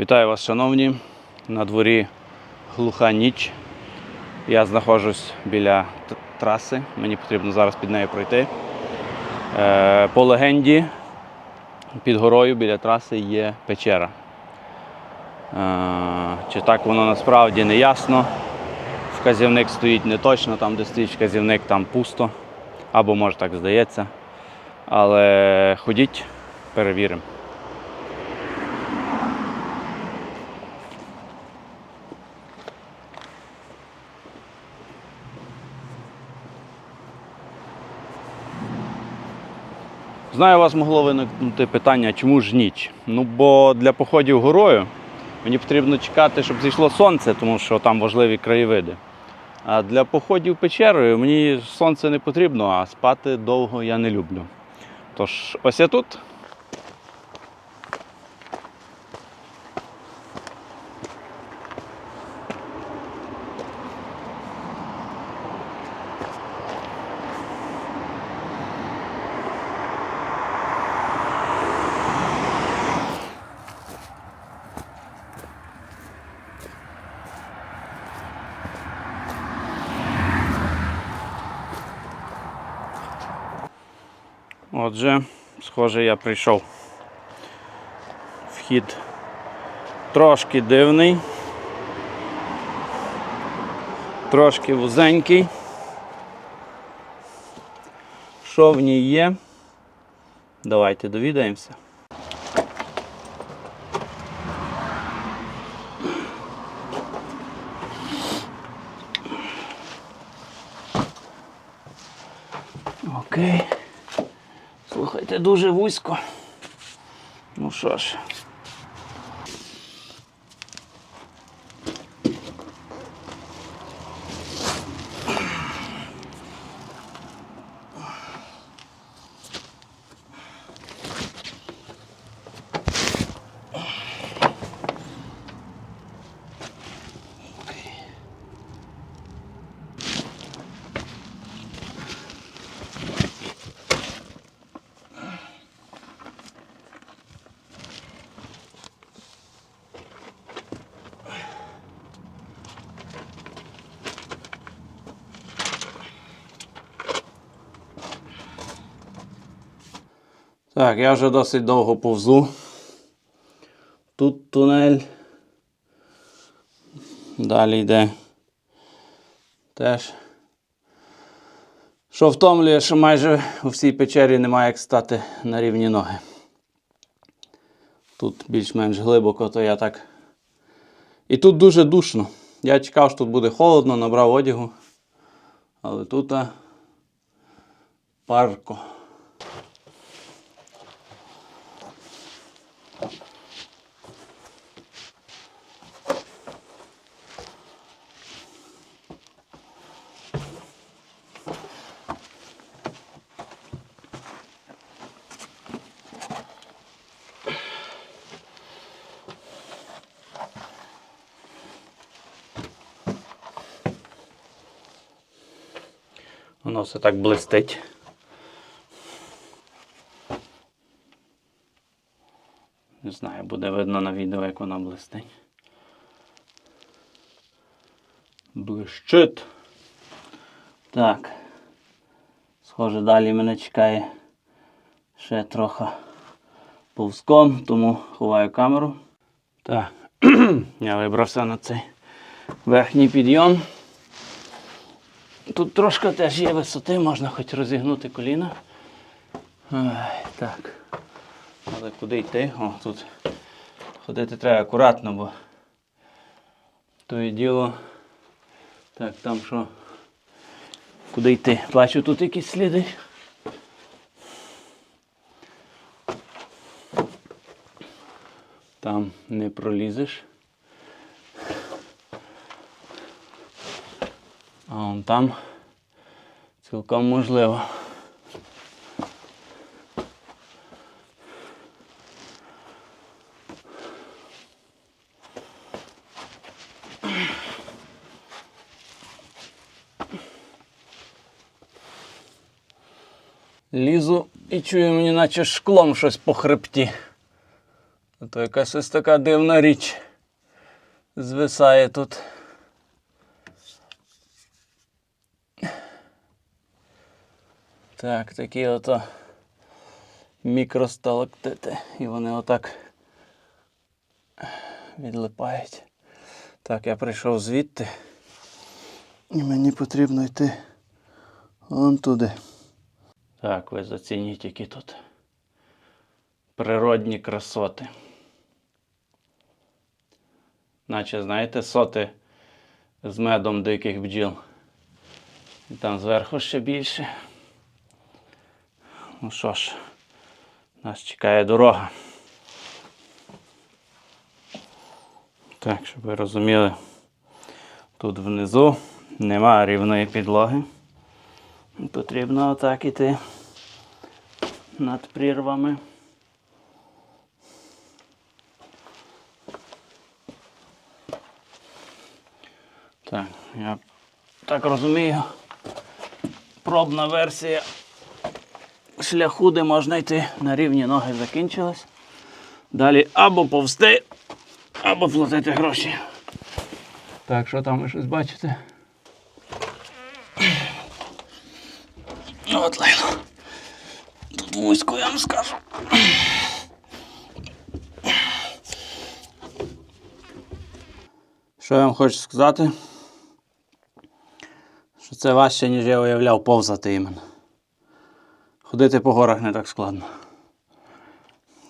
Вітаю вас, шановні. На дворі глуха ніч. Я знаходжусь біля траси. Мені потрібно зараз під нею пройти. Е, По легенді, під горою біля траси є печера. Е, Чи так воно насправді не ясно. Вказівник стоїть не точно, там, де стоїть вказівник, там пусто. Або може так здається. Але ходіть, перевіримо. Знаю, у вас могло виникнути питання, чому ж ніч? Ну, бо для походів горою мені потрібно чекати, щоб зійшло сонце, тому що там важливі краєвиди. А для походів печерою мені сонце не потрібно, а спати довго я не люблю. Тож, ось я тут. Отже, схоже, я прийшов. Вхід трошки дивний, трошки вузенький. Що в ній є? Давайте довідаємося. Дуже вузько. Ну що ж. Так, я вже досить довго повзу. Тут тунель. Далі йде. Теж. Що втомлює, що майже у всій печері немає як стати на рівні ноги. Тут більш-менш глибоко, то я так. І тут дуже душно. Я чекав, що тут буде холодно, набрав одягу. Але тут парко. Воно все так блистить. Не знаю, буде видно на відео, як вона блистить. Блищить. Так. Схоже, далі мене чекає ще трохи повзком, тому ховаю камеру. Так, я вибрався на цей верхній підйом. Тут трошки теж є висоти, можна хоч розігнути коліна. Ай, так. Але куди йти? О, тут ходити треба акуратно, бо то і діло. Так, там що? Куди йти? Бачу, тут якісь сліди. Там не пролізеш. А вон там цілком можливо. Лізу і чую мені, наче шклом щось по хребті. То якась ось така дивна річ. Звисає тут. Так, такі ото мікросталактити. І вони отак відлипають. Так, я прийшов звідти. І мені потрібно йти вон туди. Так, ви зацініть, які тут природні красоти. Наче, знаєте, соти з медом диких бджіл. І там зверху ще більше. Ну що ж, нас чекає дорога. Так, щоб ви розуміли, тут внизу немає рівної підлоги. Потрібно отак іти над прірвами. Так, я так розумію. Пробна версія шляху, де можна йти на рівні ноги закінчилась. Далі або повсти, або платити гроші. Так, що там ви щось бачите? Ну, От лайно. Тут вузько, я вам скажу. Що я вам хочу сказати? Що це важче, ніж я уявляв, повзати іменно. Ходити по горах не так складно.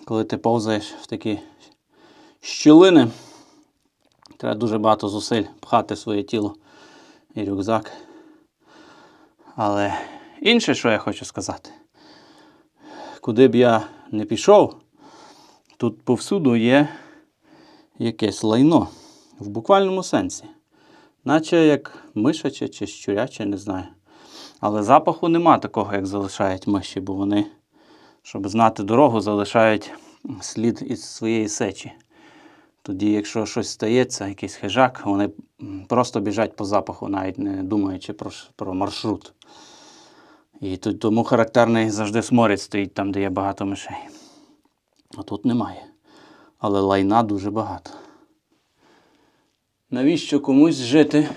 Коли ти повзаєш в такі щілини, треба дуже багато зусиль пхати своє тіло і рюкзак. Але інше, що я хочу сказати, куди б я не пішов, тут повсюду є якесь лайно в буквальному сенсі. Наче як мишаче чи щуряче, не знаю. Але запаху нема такого, як залишають миші, бо вони, щоб знати дорогу, залишають слід із своєї сечі. Тоді, якщо щось стається, якийсь хижак, вони просто біжать по запаху, навіть не думаючи про, про маршрут. І тут тому характерний завжди сморід стоїть там, де є багато мишей. А тут немає. Але лайна дуже багато. Навіщо комусь жити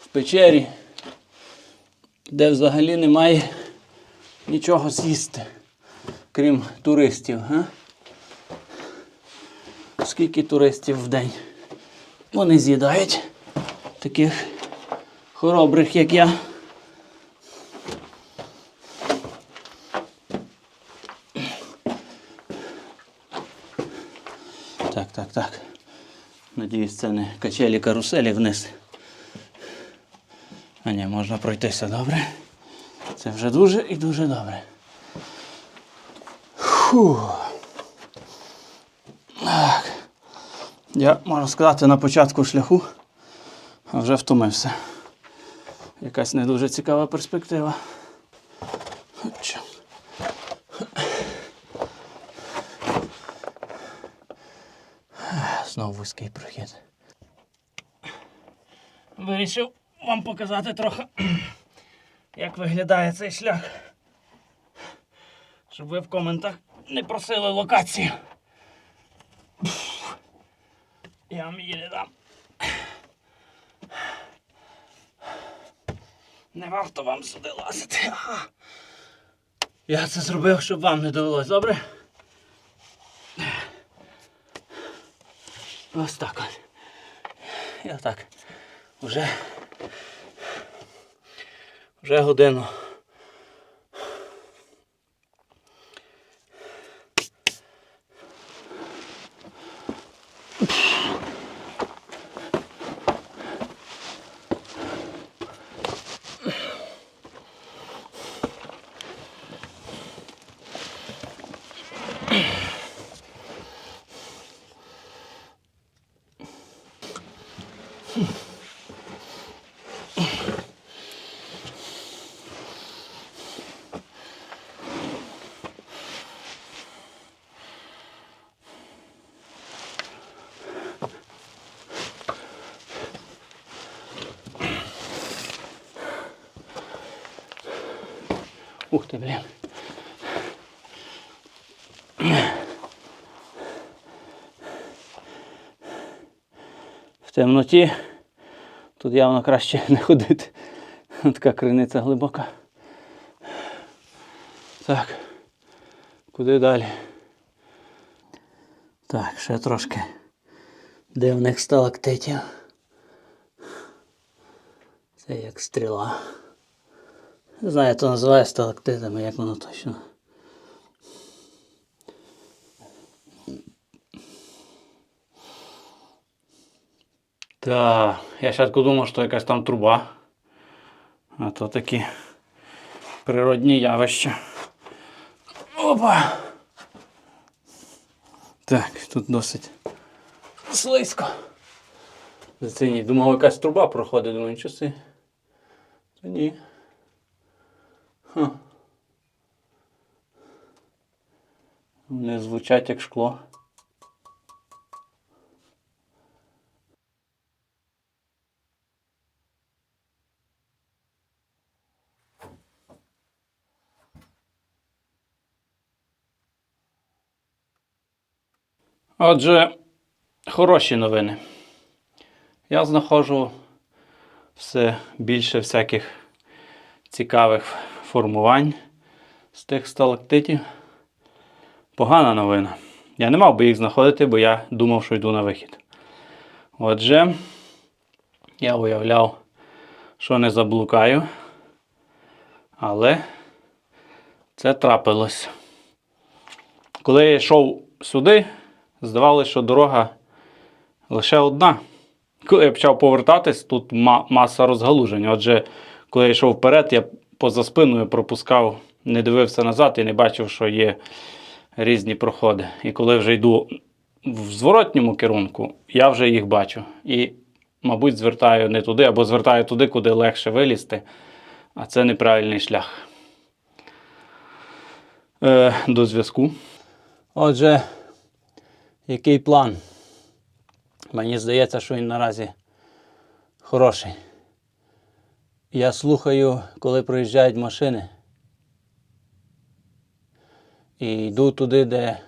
в печері, де взагалі немає нічого з'їсти, крім туристів, га? Скільки туристів в день вони з'їдають таких хоробрих, як я. Так, так, так. Надіюсь, це не качелі каруселі вниз. А ні, можна пройтися добре. Це вже дуже і дуже добре. Фу. Так. Я можу сказати на початку шляху, а вже втомився. Якась не дуже цікава перспектива. Знову вузький прохід. Вирішив вам показати трохи, як виглядає цей шлях. Щоб ви в коментах не просили локацію. Я вам її не дам. Не варто вам сюди лазити. Я це зробив, щоб вам не довелось, добре? Ось так от. І отак. Вже. Вже годину. Ух ты, блин. В темноті тут явно краще не ходити. Така криниця глибока. Так, куди далі? Так, ще трошки дивних сталактитів. Це як стріла. Не знаю, то називає сталактитами, як воно точно. Так, я спочатку думав, що якась там труба. А то такі природні явища. Опа! Так, тут досить слизько. Зацініть. Думав, якась труба проходить, думаю, нічого си. Та ні. Ха. Вони звучать як шкло. Отже, хороші новини. Я знаходжу все більше всяких цікавих формувань з тих сталактитів. Погана новина. Я не мав би їх знаходити, бо я думав, що йду на вихід. Отже, я уявляв, що не заблукаю. Але це трапилось. Коли я йшов сюди, здавалося, що дорога лише одна. Коли я почав повертатись, тут ма- маса розгалужень. Отже, коли я йшов вперед, я поза спиною пропускав, не дивився назад і не бачив, що є різні проходи. І коли вже йду в зворотньому керунку, я вже їх бачу. І, мабуть, звертаю не туди, або звертаю туди, куди легше вилізти, а це неправильний шлях. Е, до зв'язку. Отже, який план? Мені здається, що він наразі хороший. Я слухаю, коли проїжджають машини. І йду туди, де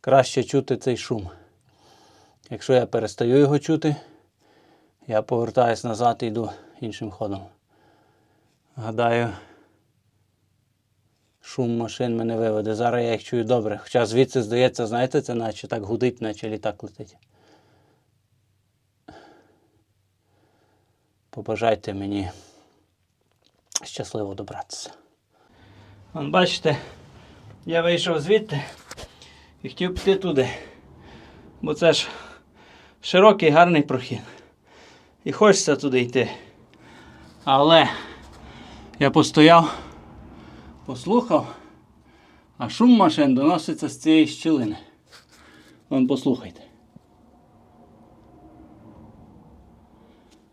краще чути цей шум. Якщо я перестаю його чути, я повертаюсь назад і йду іншим ходом. Гадаю, шум машин мене виведе. Зараз я їх чую добре. Хоча звідси здається, знаєте, це наче так гудить, наче літак летить. Побажайте мені щасливо добратися. Вон, бачите, я вийшов звідти і хотів піти туди. Бо це ж широкий гарний прохід. І хочеться туди йти. Але я постояв, послухав, а шум машин доноситься з цієї щілини. Вон послухайте.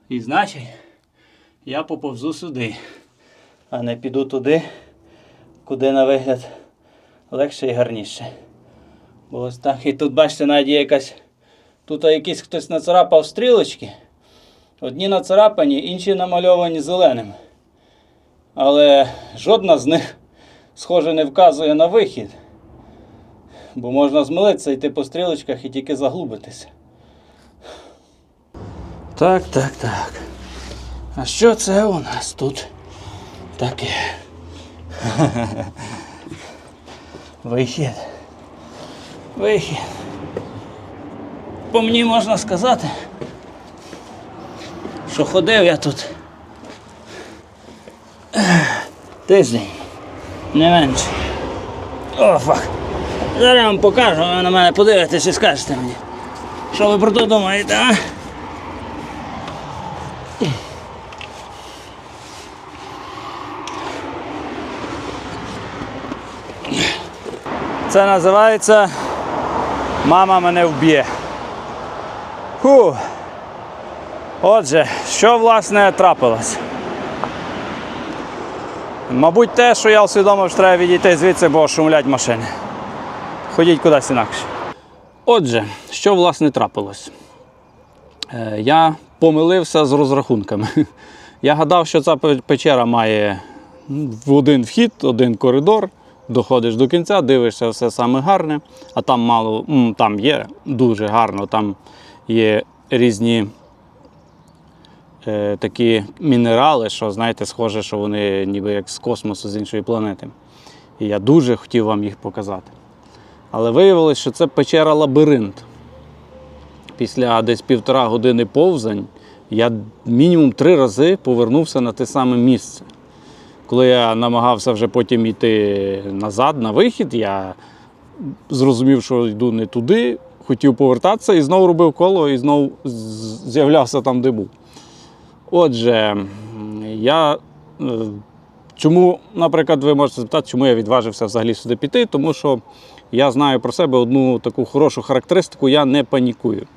І значить, я поповзу сюди, а не піду туди, куди на вигляд легше і гарніше. Бо ось так. І тут, бачите, навіть якась. Тут якийсь хтось нацарапав стрілочки. Одні нацарапані, інші намальовані зеленим. Але жодна з них, схоже, не вказує на вихід. Бо можна змилитися, йти по стрілочках і тільки заглубитися. Так, так, так. А що це у нас тут таке? Вихід. Вихід. По мені можна сказати, що ходив я тут тиждень, не менше. О, фак. Зараз я вам покажу, ви на мене подивитесь і скажете мені. Що ви про то думаєте, а? Це називається Мама мене вб'є. Фу. Отже, що власне трапилось? Мабуть, те, що я усвідомив, що треба відійти звідси, бо шумлять машини. Ходіть кудись інакше. Отже, що власне трапилось? Е, Я помилився з розрахунками. Я гадав, що ця печера має в один вхід, один коридор. Доходиш до кінця, дивишся все саме гарне, а там мало, там є дуже гарно, там є різні е, такі мінерали, що знаєте, схоже, що вони ніби як з космосу з іншої планети. І я дуже хотів вам їх показати. Але виявилось, що це печера лабіринт. Після десь півтора години повзань я мінімум три рази повернувся на те саме місце. Коли я намагався вже потім йти назад на вихід, я зрозумів, що йду не туди, хотів повертатися і знову робив коло, і знову з'являвся там, де був. Отже, я. е, Чому, наприклад, ви можете запитати, чому я відважився взагалі сюди піти? Тому що я знаю про себе одну таку хорошу характеристику, я не панікую.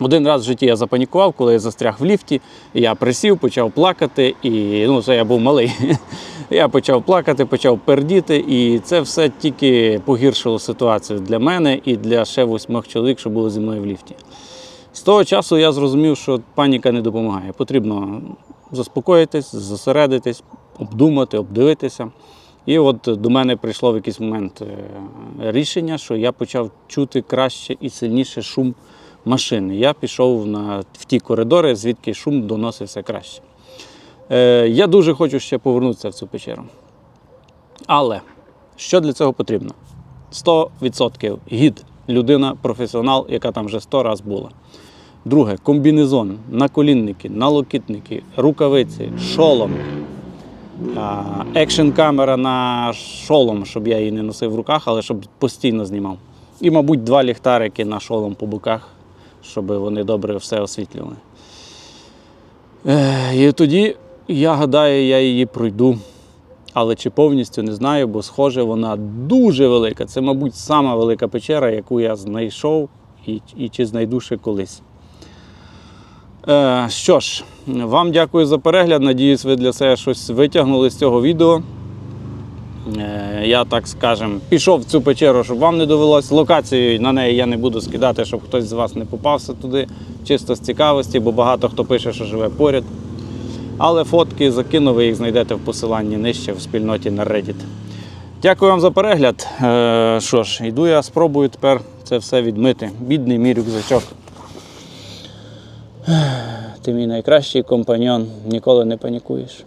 Один раз в житті я запанікував, коли я застряг в ліфті, я присів, почав плакати, і ну, це я був малий. Я почав плакати, почав пердіти, і це все тільки погіршило ситуацію для мене і для ще восьмох чоловік, що були зі мною в ліфті. З того часу я зрозумів, що паніка не допомагає. Потрібно заспокоїтись, зосередитись, обдумати, обдивитися. І от до мене прийшло в якийсь момент е, рішення, що я почав чути краще і сильніше шум машини. Я пішов на, в ті коридори, звідки шум доносився краще. Е, я дуже хочу ще повернутися в цю печеру. Але що для цього потрібно? 100% гід, людина, професіонал, яка там вже 100 разів була. Друге, комбінезон, наколінники, налокітники, рукавиці, шолом, екшн камера на шолом, щоб я її не носив в руках, але щоб постійно знімав. І, мабуть, два ліхтарики на шолом по боках, щоб вони добре все освітлювали. І тоді, я гадаю, я її пройду. Але чи повністю не знаю, бо схоже, вона дуже велика. Це, мабуть, сама велика печера, яку я знайшов і, і чи знайду ще колись. Е, що ж, вам дякую за перегляд. Надіюсь, ви для себе щось витягнули з цього відео. Е, я так скажем, пішов в цю печеру, щоб вам не довелось. Локацію на неї я не буду скидати, щоб хтось з вас не попався туди, чисто з цікавості, бо багато хто пише, що живе поряд. Але фотки закину, ви їх знайдете в посиланні нижче в спільноті на Reddit. Дякую вам за перегляд. Е, що ж, йду я спробую тепер це все відмити. Бідний мій рюкзачок. Ти мій найкращий компаньон, ніколи не панікуєш.